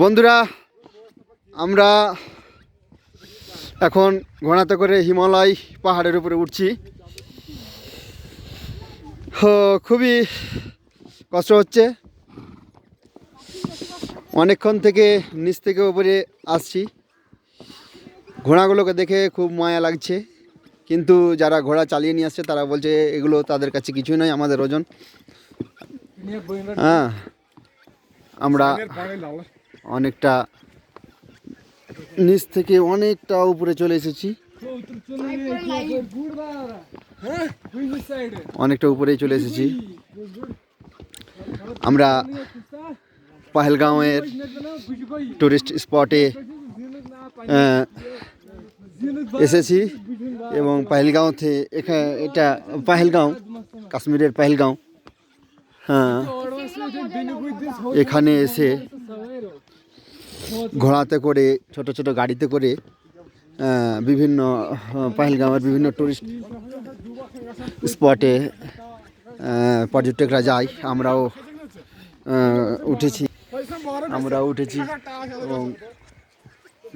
বন্ধুরা আমরা এখন ঘোড়াতে করে হিমালয় পাহাড়ের উপরে উঠছি। হো, খুবই কষ্ট হচ্ছে। অনেকক্ষণ থেকে নিচ থেকে উপরে আসছি। ঘোড়াগুলোকে দেখে খুব মায়া লাগছে। কিন্তু যারা ঘোড়া চালিয়ে নিয়ে আসছে তারা বলছে এগুলো তাদের কাছে কিছুই নয় আমাদের ওজন। হ্যাঁ আমরা অনেকটা নিচ থেকে অনেকটা উপরে চলে এসেছি। অনেকটা উপরেই চলে এসেছি। আমরা পাহেলগাঁওয়ের টুরিস্ট স্পটে এসেছি এবং পাহেলগাঁও থেকে এখানে এটা পাহেলগাঁও কাশ্মীরের পাহেলগাঁও। হ্যাঁ। এখানে এসে ঘোড়াতে করে ছোট ছোট গাড়িতে করে বিভিন্ন আহ, পাহেলগাঁওয়ের বিভিন্ন টুরিস্ট স্পটে পর্যটকরা যায়। আমরাও উঠেছি। আমরা উঠেছি এবং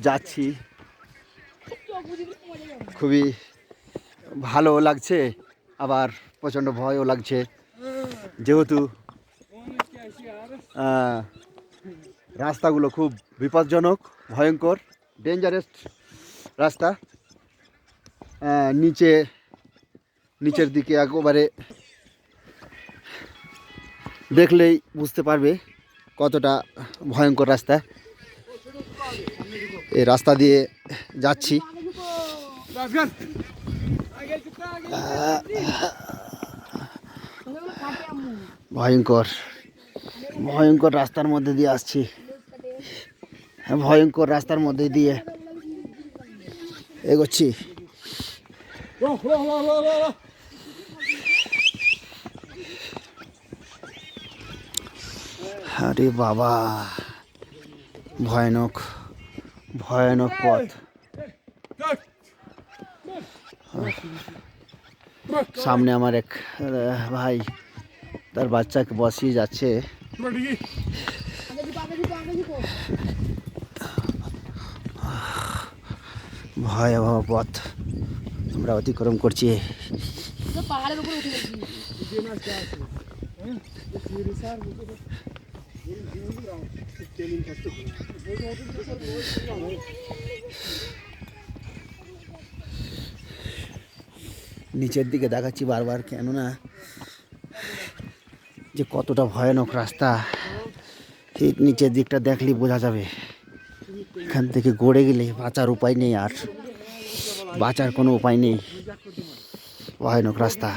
যাচ্ছি। খুবই ভালো লাগছে আবার প্রচণ্ড ভয়ও লাগছে। যেহেতু রাস্তাগুলো খুব বিপজ্জনক, ভয়ঙ্কর ডেঞ্জারাস রাস্তা। নিচে, নিচের দিকে একেবারে দেখলেই বুঝতে পারবে কতটা ভয়ঙ্কর রাস্তা। এই রাস্তা দিয়ে যাচ্ছি। ভয়ঙ্কর। ভয়ঙ্কর রাস্তার মধ্যে দিয়ে আসছি। ভয়ঙ্কর রাস্তার মধ্যে দিয়ে এগোচ্ছি। আরে বাবা, ভয়ানক ভয়ানক পথ। সামনে আমার এক ভাই, তার বাচ্চাকে বসিয়ে যাচ্ছে। ভয়াবহ পথ আমরা অতিক্রম করছি। নিচের দিকে দেখাচ্ছি বারবার কেননা যে কতটা ভয়ানক রাস্তা। ঠিক নিচের দিকটা দেখলেই বোঝা যাবে। এখান থেকে গড়ে গেলে বাঁচার উপায় নেই আর। বাঁচার কোনো উপায় নেই। ভয়ানক রাস্তা।